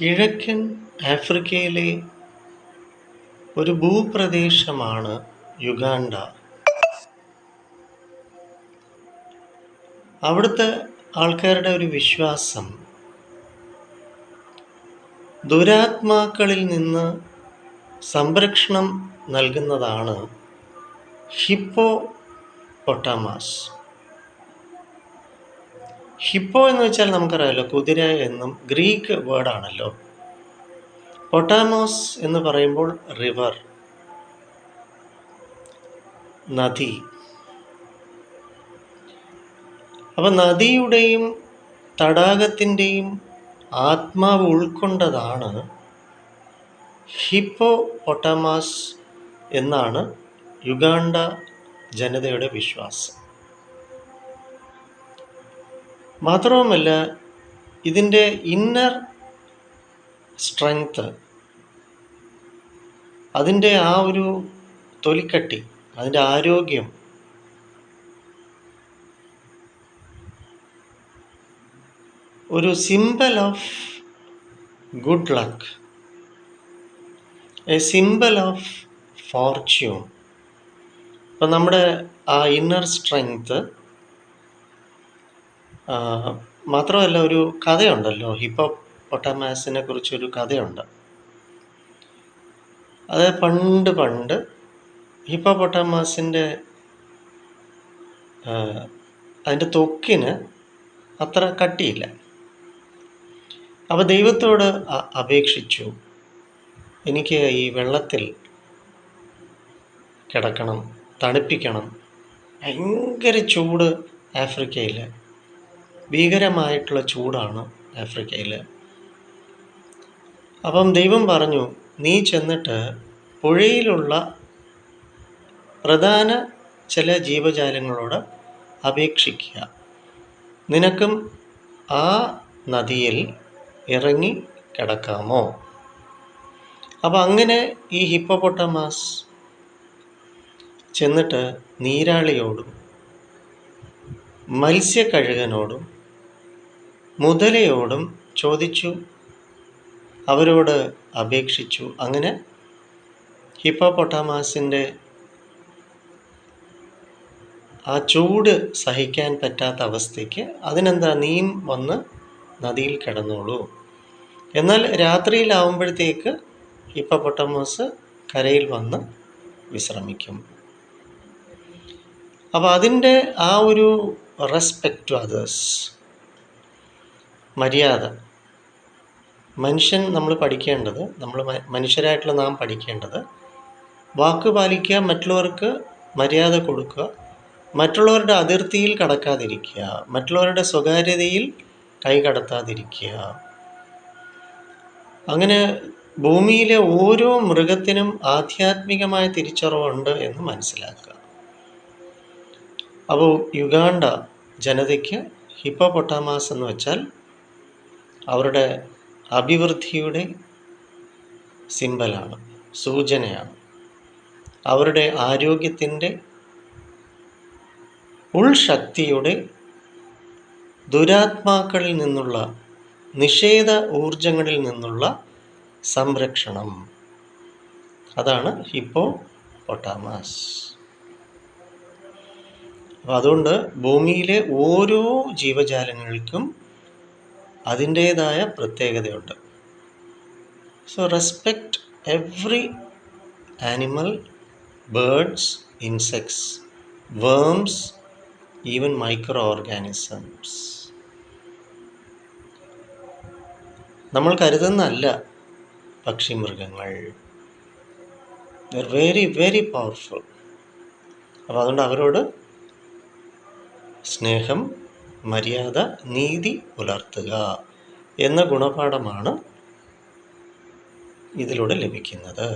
കിഴക്കൻ ആഫ്രിക്കയിലെ ഒരു ഭൂപ്രദേശമാണ് യുഗാണ്ട. അവിടുത്തെ ആൾക്കാരുടെ ഒരു വിശ്വാസം ദുരാത്മാക്കളിൽ നിന്ന് സംരക്ഷണം നൽകുന്നതാണ് ഹിപ്പോ പൊട്ടാമാസ് ഹിപ്പോ എന്ന് വെച്ചാൽ നമുക്കറിയാമല്ലോ കുതിര എന്നും ഗ്രീക്ക് വേർഡാണല്ലോ പൊട്ടാമോസ് എന്ന് പറയുമ്പോൾ റിവർ നദി. അപ്പം നദിയുടെയും തടാകത്തിന്റെയും ആത്മാവ് ഉൾക്കൊണ്ടതാണ് ഹിപ്പോ പൊട്ടാമാസ് എന്നാണ് യുഗാണ്ട ജനതയുടെ വിശ്വാസം. മാത്രവുമല്ല ഇതിന്റെ ഇന്നർ സ്ട്രെങ്ത്ത് അതിന്റെ ആ ഒരു തൊലിക്കട്ടി അതിന്റെ ആരോഗ്യം ഒരു symbol of good luck a symbol of fortune ഇപ്പം നമ്മുടെ ആ ഇന്നർ സ്ട്രെങ്ത് മാത്രമല്ല ഒരു കഥയുണ്ടല്ലോ ഹിപ്പോ പൊട്ടാമാസിനെ കുറിച്ചൊരു കഥയുണ്ട്. അത് പണ്ട് പണ്ട് ഹിപ്പോ പൊട്ടാമാസിന്റെ അതിന്റെ തൊക്കിന് അത്ര കട്ടിയില്ല. അപ്പോൾ ദൈവത്തോട് അപേക്ഷിച്ചു എനിക്ക് ഈ വെള്ളത്തിൽ കിടക്കണം തണുപ്പിക്കണം ഭയങ്കര ചൂട് ആഫ്രിക്കയിൽ ഭീകരമായിട്ടുള്ള ചൂടാണ് ആഫ്രിക്കയിൽ അപ്പം ദൈവം പറഞ്ഞു നീ ചെന്നിട്ട് പുഴയിലുള്ള പ്രധാന ചില ജീവജാലങ്ങളോട് അപേക്ഷിക്കുക. നിനക്കും ആ നദിയിൽ ഇറങ്ങി കിടക്കാമോ? അപ്പം അങ്ങനെ ഈ ഹിപ്പോപ്പൊട്ടമാസ് ചെന്നിട്ട് നീരാളിയോടും മത്സ്യക്കഴുകനോടും മുതലയോടും ചോദിച്ചു. അവരോട് അപേക്ഷിച്ചു. അങ്ങനെ ഹിപ്പോപൊട്ടാമാസിന്റെ ആ ചൂട് സഹിക്കാൻ പറ്റാത്ത അവസ്ഥയ്ക്ക് അതിനെന്താ നീം വന്ന് നദിയിൽ കിടന്നോളൂ. എന്നാൽ രാത്രിയിലാവുമ്പോഴത്തേക്ക് ഹിപ്പോപൊട്ടാമാസ് കരയിൽ വന്ന് വിശ്രമിക്കും. അപ്പോൾ അതിന്റെ ആ ഒരു റെസ്പെക്റ്റ് ടു അതേഴ്സ് മര്യാദ. മനുഷ്യൻ നമ്മൾ പഠിക്കേണ്ടത് നമ്മൾ മനുഷ്യരായിട്ടുള്ള നാം പഠിക്കേണ്ടത് വാക്ക് പാലിക്കുക മറ്റുള്ളവർക്ക് മര്യാദ കൊടുക്കുക മറ്റുള്ളവരുടെ അതിർത്തിയിൽ കടക്കാതിരിക്കുക മറ്റുള്ളവരുടെ സ്വകാര്യതയിൽ കൈകടത്താതിരിക്കുക അങ്ങനെ ഭൂമിയിലെ ഓരോ മൃഗത്തിനും ആധ്യാത്മികമായ തിരിച്ചറിവുണ്ട് എന്ന് മനസ്സിലാക്കുക. അപ്പോൾ യുഗാണ്ട ജനതയ്ക്ക് ഹിപ്പോപൊട്ടാമാസ് എന്ന് വെച്ചാൽ അവരുടെ അഭിവൃദ്ധിയുടെ സിംബലാണ് സൂചനയാണ്. അവരുടെ ആരോഗ്യത്തിന്റെ ഉൾശക്തിയുടെ ദുരാത്മാക്കളിൽ നിന്നുള്ള നിഷേധ ഊർജങ്ങളിൽ നിന്നുള്ള സംരക്ഷണം. അതാണ് ഹിപ്പോ പൊട്ടാമാസ് അപ്പം അതുകൊണ്ട് ഭൂമിയിലെ ഓരോ ജീവജാലങ്ങൾക്കും അതിന്റേതായ പ്രത്യേകതയുണ്ട്. So respect every animal birds insects worms even micro organisms നമ്മൾ കരുതുന്നല്ല പക്ഷി മൃഗങ്ങൾ വെരി വെരി പവർഫുൾ അപ്പോൾ അതുകൊണ്ട് അവരോട് സ്നേഹം മര്യാദ നീതി പുലർത്തുക എന്ന ഗുണപാഠമാണ് ഇതിലൂടെ ലഭിക്കുന്നത്.